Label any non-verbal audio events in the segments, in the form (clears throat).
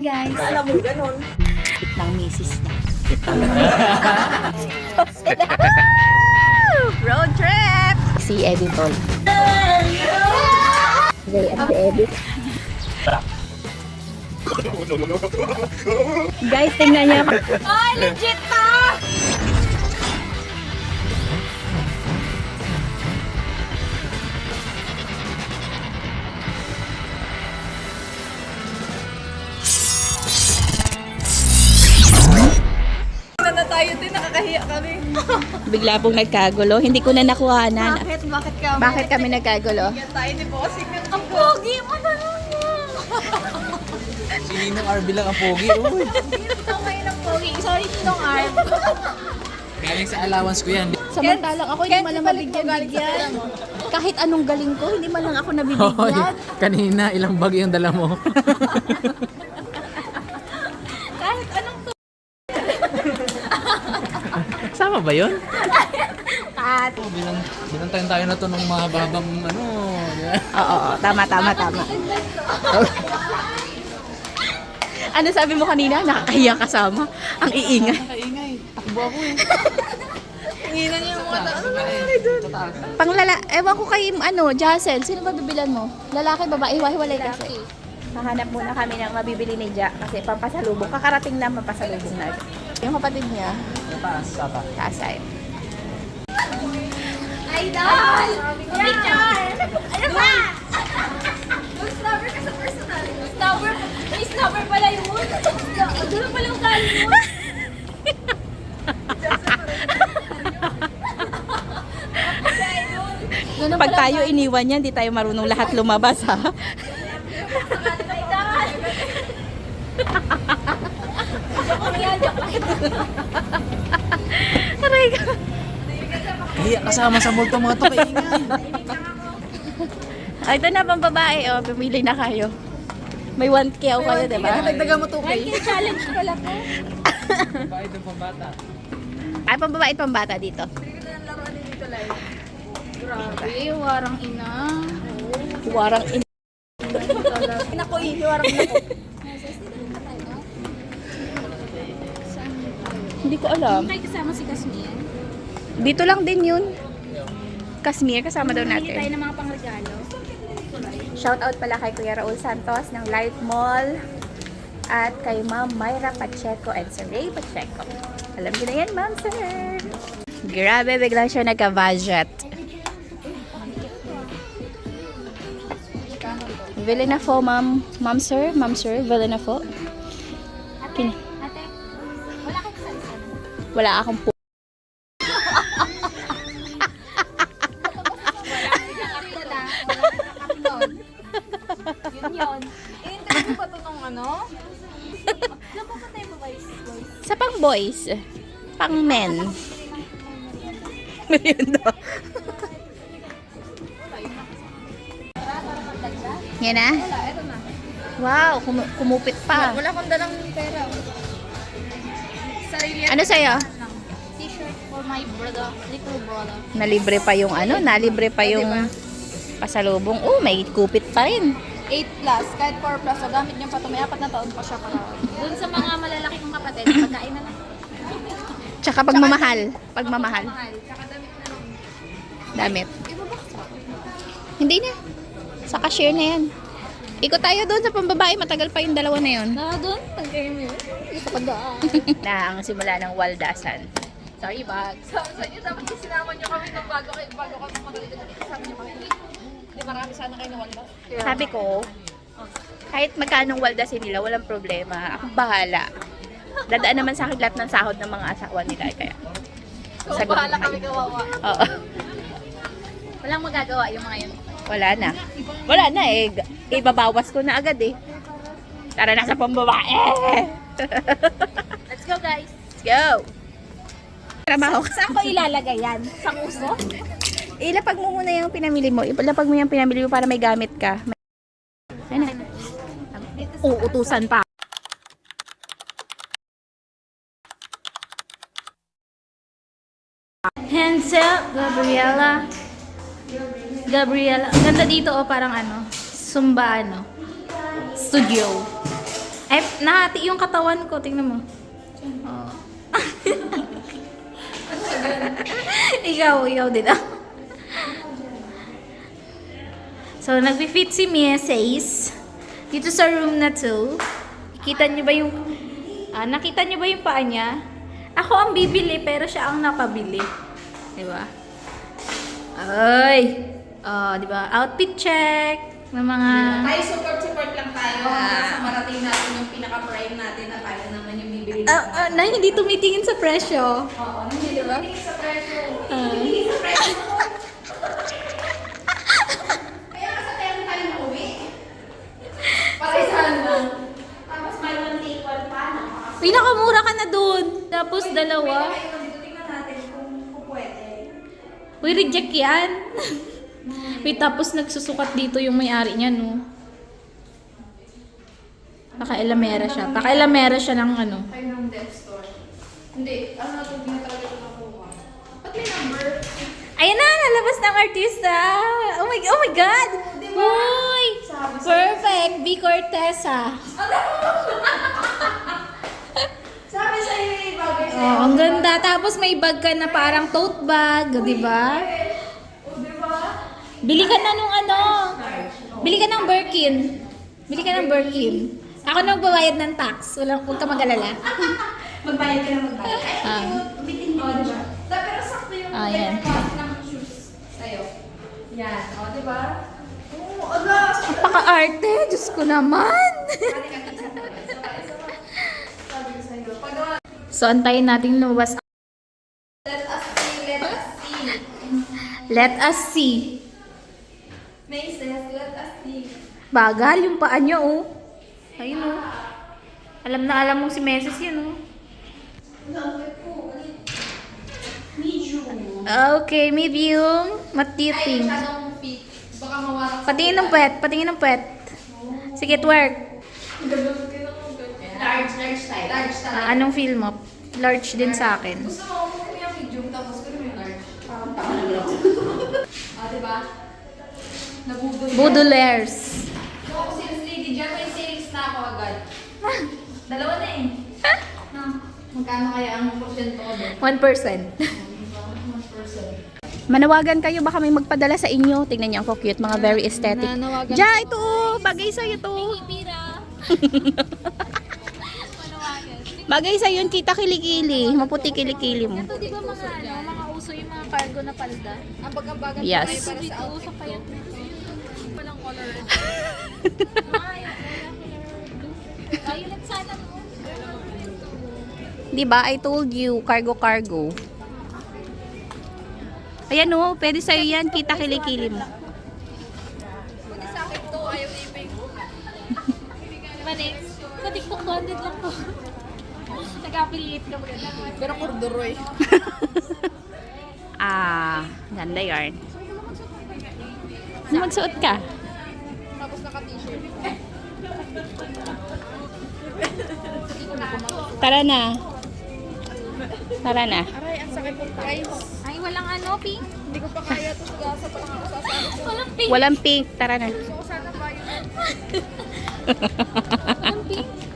Guys, Alam mo, ganun. ng misis niya. (laughs) Road trip! Si Eddie Tol. Ray at si Eddie. Guys, tingnan niya. Ay, legit to! Bigla pong nagkagulo. Hindi ko na nakuhanan. Bakit? Bakit ka? Bakit kami nagkagulo? Yan tayo ni Bossing. Ang pogi mo na lang (laughs) Si Ninong RB lang ang pogi. (laughs) Uy. Ito ngayon ang pogi. Sorry, Ninong Arm. (laughs) Galing sa allowance ko yan. Samantalang ako hindi man lang mabigyan-bigyan. Kahit anong galing ko, hindi man lang ako Hoy, nabibigyan. kanina ilang bag yung dala mo. Sama ba yun? At, Oh, bilang, bilang tayo na to ng mahababang ano. oo, oo, tama, tama, tama. ano sabi mo kanina? Nakakahiya kasama. Ang iingay. Nakaingay. Takbo ako eh. Tinginan niyo yung mga tao. Panglala, ewan ko kay, ano, Jacel, sino ba bibilan mo? Lalaki, babae, hiwalay kasi. Hahanap muna kami ng mabibili ni Ja kasi pampasalubong. Kakarating na pampasalubong na. Yung kapatid niya, Tataas. Tataas. kaasay. Idol! Picture! Ano ba? Snubber ka sa personal. Snubber? May snubber pala yun. Doon pala yung galing mo. Pag tayo iniwan niya, hindi tayo marunong lahat lumabas, ha? Aray ko. Kaya kasama sa multo mga to kaingay. Ay, ito na pang babae, oh. Pumili na kayo. May 1K ako kayo, di ba? Dagdagan mo 2K. Challenge pala ko. Bakit yung pambata? Ay, pang babae, pang bata dito. Grabe, warang ina. Warang in... Nako, ihiwarang na ko. Hindi ko alam. May kasama si Kasmir. Dito lang din yun. Kasmir, kasama daw Hindi tayo natin. ng mga pangregalo. Shout out pala kay Kuya Raul Santos ng Light Mall at kay Ma'am Myra Pacheco and Sir Ray Pacheco. Alam niyo na yan, Ma'am Sir. Grabe, biglang siya nagka-budget. Villanafo, Ma'am. Ma'am Sir, Ma'am Sir, Villanafo. Kin- Ate, wala kang kasalisan. wala akong boys, pang men. Merienda. Yan na? Wow, kumu- kumupit pa. Wala akong dalang pera. Sarili Ano sa'yo? T-shirt for my brother, little brother. Nalibre pa yung ano, nalibre pa yung pasalubong. Oh, may kupit pa rin. 8 plus. Kahit 4 plus. So, gamit niya pa ito. May apat na taon pa siya para. Doon sa mga malalaki kong kapatid, pagkain na lang. Tsaka pagmamahal. Pagmamahal. Mahal. Tsaka damit na lang. Damit. Hindi na. Sa cashier na yan. Ikot tayo doon sa pambabae. Matagal pa yung dalawa na yun. Na doon, pagkain mo yun. Ito pa daan. (laughs) na ang simula ng waldasan. Sorry, bags. Sa, sa inyo, dapat sinama niyo kami nung bago kayo, bago kami magalit. Sabi niyo kami. Hindi marami sana kayo nawala. Sabi ko, kahit magkanong waldasin nila, walang problema. Ako bahala. Dadaan naman sa akin lahat ng sahod ng mga asawa nila. eh, Kaya, So, Sagot bahala kami kayo. kawawa. oo. Walang magagawa yung mga yun. Wala na. Wala na eh. Ibabawas ko na agad eh. Tara na sa pambabae! Let's go guys. Let's go! Trabaho ka. Saan ko ilalagay yan? Sa uso? Ilapag mo muna yung pinamili mo. Ilapag mo yung pinamili mo para may gamit ka. May... Ano? Uutusan pa. Hands up, Gabriela. Gabriela. Ganda dito oh, parang ano, Sumba ano. Studio. Ay, nahati yung katawan ko. Tingnan mo. Oh. (laughs) ikaw, ikaw din ah. So, nag-fit si Mrs. Dito sa room na to. Kita niyo ba yung... Ah, nakita niyo ba yung paa niya? Ako ang bibili, pero siya ang napabili. Di ba? Ay! Oh, di ba? Outfit check ng mga... Tayo support-support lang tayo. hanggang sa marating natin yung pinaka-prime natin na tayo naman yung bibili. Ah, ah, na hindi tumitingin sa presyo. Oo, hindi diba? Hindi sa presyo. Ah. Hindi sa presyo. Kaya nga sa tayo tayo na uwi. Para isahan mo. Tapos may one take one pa. Nakaka- Pinakamura ka na dun. Tapos dalawa. May nakaikon dito. Tingnan natin kung, kung pwede. Uy, reject yan. (laughs) Wait, tapos nagsusukat dito yung may-ari niya, no? Paka-elamera siya. Paka-elamera siya ng ano. Tayo ng death store. Hindi. Ano na ito? Hindi na talaga ito nakuha. Ba't may number? Ayan na, nalabas ng artista. Oh my, oh my God! Uy! Perfect! V. Cortesa. (laughs) Sabi sa'yo yung bagay sa'yo. Oh, ang ganda. Tapos may bag ka na parang tote bag, di ba? Bili ka na nung ano. Bili ka ng Birkin. Bili ka ng Birkin. Ako na magbabayad ng tax. Wala, huwag ka mag-alala. (laughs) Magbayad ka na magbayad. Ay, Ah. umitin mo, Pero sakto yung Ah, yan. ng shoes sa'yo. Yan. O, diba? Oo, ala! Paka-arte. Diyos ko naman. Pagawa, so, antayin natin lumabas. let us see, let us see. Let us see. May says, let us see. Bagal yung paa niyo, oh. Ayun, oh. Alam na alam mong si Meses yun, oh. Okay, medium. What do you think? Patingin ng puwet. Patingin ng puwet. Sige, twerk. Large, large style. Large style. Ah, anong feel mo? Large din sa akin. Gusto mo, kung yung medium, tapos ko yung large. Parang tama na lang. Ah, diba? Nabubuhay. Baudelaires. Kung ako sales lady dyan, may sales na ako agad. (laughs) Dalawa na eh. No? (laughs) Magkano kaya ang porsyento ko doon? 1%. 1%. Manawagan kayo, baka may magpadala sa inyo. Tingnan niyo ako cute, mga very aesthetic. Nanawagan Ja, ito oh, bagay sa'yo to. Pira. (laughs) Bagay sa'yo yun, kita kilikili. Maputi kilikili mo. Ito di ba mga ano, mga uso yung mga cargo na palda? Ang bagang-bagan Yes. tayo para sa outfit. sa ito. Walang color. Violet sana mo. Di ba? I told you, cargo cargo. Ayan oh, pwede sa'yo yan, kita kilikili mo. Pwede sa akin to, ayaw na yung pink. Manex. Katik ko 200 lang to. Nag-affiliate ka ba? Pero kurduroy. (laughs) Ah, ganda yarn. Magsuot ka. Tapos naka-t-shirt. Tara na. Tara na. Aray, ang sakit ng thighs. Ay, walang ano, pink. Hindi ko pa kaya to. Gasa pa lang ako sa ko. Walang pink. Walang pink. Tara na. Gusto ko sana violet. (laughs) Walang pink.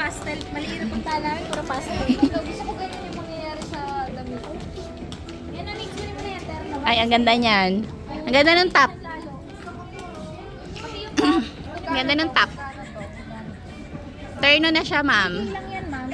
Pastel. Maliit ang punta namin, puro pastel. Gusto ko ganyan yung mangyayari sa damit ko. Yan ang next mo na yan, Terno. Ay, ang ganda niyan. Ang ganda ng top. Yung. (clears throat) Ang ganda ng top. Terno na siya, ma'am. lang yan, ma'am.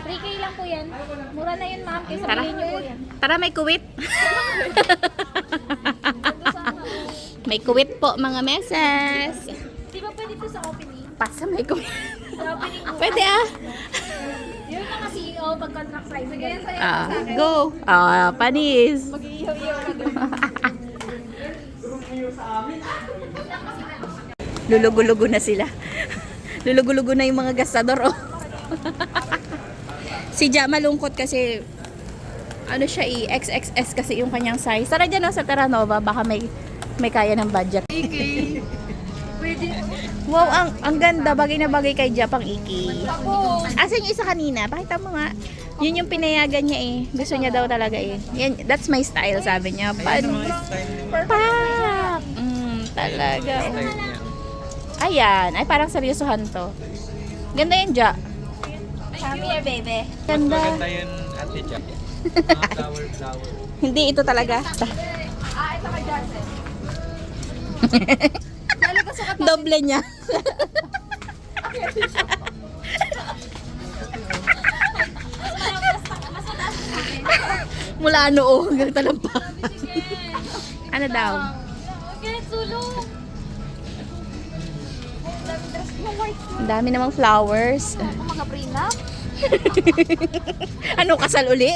3K lang po yan. Mura na yun, ma'am. Kaysa Tara. niyo po yan. Tara, may kuwit. (laughs) (laughs) may kuwit po, mga meses. Sa opening? Pasa, may kuwit. Sa opening mo. Pwede ah. Yung mga CEO, pag contract sign. Sige, yan sa'yo. Ah, go. Ah, panis. Mag-iihaw-ihaw ka doon. Lulugo-lugo na sila. Lulugo-lugo na yung mga gastador. Oh. si Ja malungkot kasi ano siya i XXS kasi yung kanyang size. Tara dyan oh, sa Terranova baka may may kaya ng budget. Wow, ang ang ganda bagay na bagay kay Ja pang Iki. Asan yung isa kanina? Pakita mo nga. Yun yung pinayagan niya eh. Gusto niya daw talaga eh. Yan, that's my style, sabi niya. Paano? Pak! Mm, talaga. Ayan. Ay, parang seryosohan to. Ganda yan, Ja. Come here, baby. Ganda. Maganda yun, Ate. (laughs) Mga flower, flower. Hindi, ito talaga. Ah, ito kay Johnson. (laughs) Doble niya. Mula noo hanggang talampa. ano daw? Okay, sulong. Ang dami namang flowers. Mga prenup. (laughs) ano, kasal uli?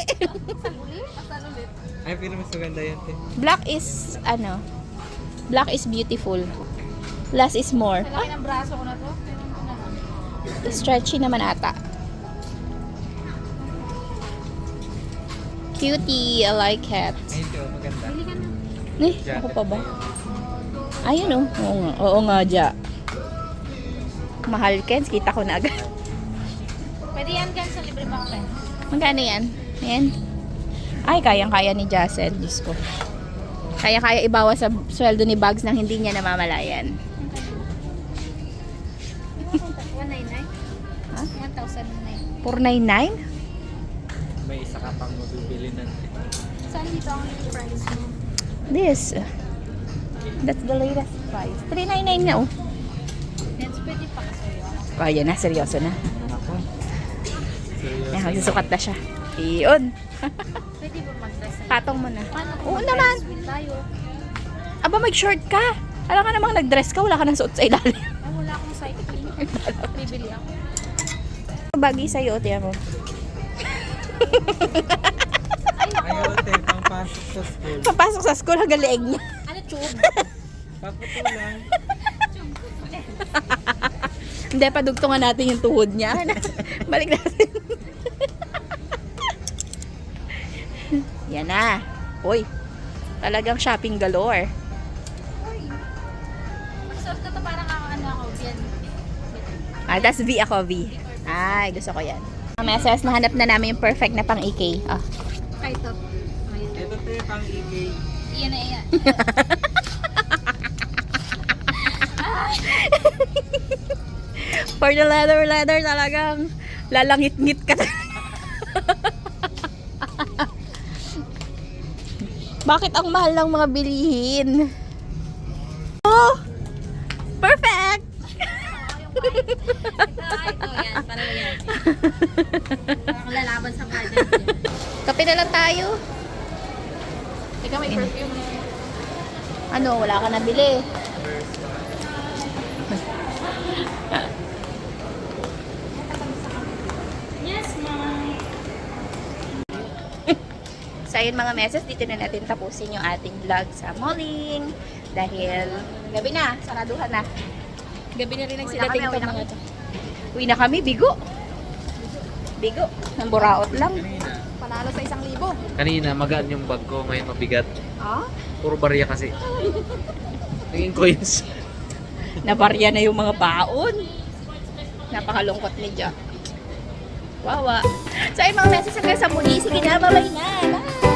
Ay, pero mas maganda yun, te. Black is, ano, black is beautiful. Less is more. Laki ng braso ko na to. Stretchy naman ata. Cutie, I like it. Ito, maganda. Eh, ako pa ba? Ayun oh. Oo nga, oo nga, Ja. Mahal, Kens. Kita ko na agad. Pwede yan gan sa libre bang pen. Magkano yan? Ayan. Ay, kayang-kaya ni Jasen. Diyos ko. Kaya-kaya ibawas sa sweldo ni Bugs nang hindi niya namamalayan. 4,999. 499? May isa ka pang mabibili na. Saan dito ang price mo? This. That's the latest price. 399 na oh. Nets, pwede pa kasi. Oh, oh yun na. Seryoso na. Ako. Seryoso. Yan, susukat na siya. Iyon. (laughs) pwede ba mag-dress? Patong mo na. Oo naman. tayo? Aba, mag-short ka. Alam ka namang nag-dress ka, wala ka nang suot sa ilalim. Ah, wala akong cycling. (laughs) Bibili ako. Bagay sa'yo, tiyan mo. Ayaw, te, pangpasok sa school. Papasok sa school hanggang leeg niya. Ano, tube? Paputulan. Hindi, padugtungan natin yung tuhod niya. Balik natin. Yan na. Uy, talagang shopping galore. Magsuot ka to parang ako, ano ako, yan. Ah, that's V ako, V. Ay, gusto ko yan. Mga meses, nahanap na namin yung perfect na pang EK. Ah. Kay to. Ayan. Ito, te, pang igay. Iyan na iyan. (laughs) For the leather, leather talagang lalangit-ngit ka. Bakit ang mahal ng mga bilihin? Oh! Perfect! Ito, ito, yan. Parang yan. Parang lalaban sa budget. Kape na lang tayo. Ikaw may perfume. Ano, wala ka nabili. Yes, ma'am. So, ayun mga meses, dito na natin tapusin yung ating vlog sa malling. Dahil, gabi na, saraduhan na. Gabi na rin ang sidating na mga to. Uwi na kami, bigo. Bigo. Nang buraot lang. Kanina. Panalo sa isang libo. Kanina, magaan yung bag ko. Ngayon, mabigat. Ah? Puro barya kasi. Naging coins. Nabarya na yung mga baon. Napakalungkot ni Jack. Wawa. So, ayun mga meses hanggang sa muli. Sige na, bye-bye na. Bye!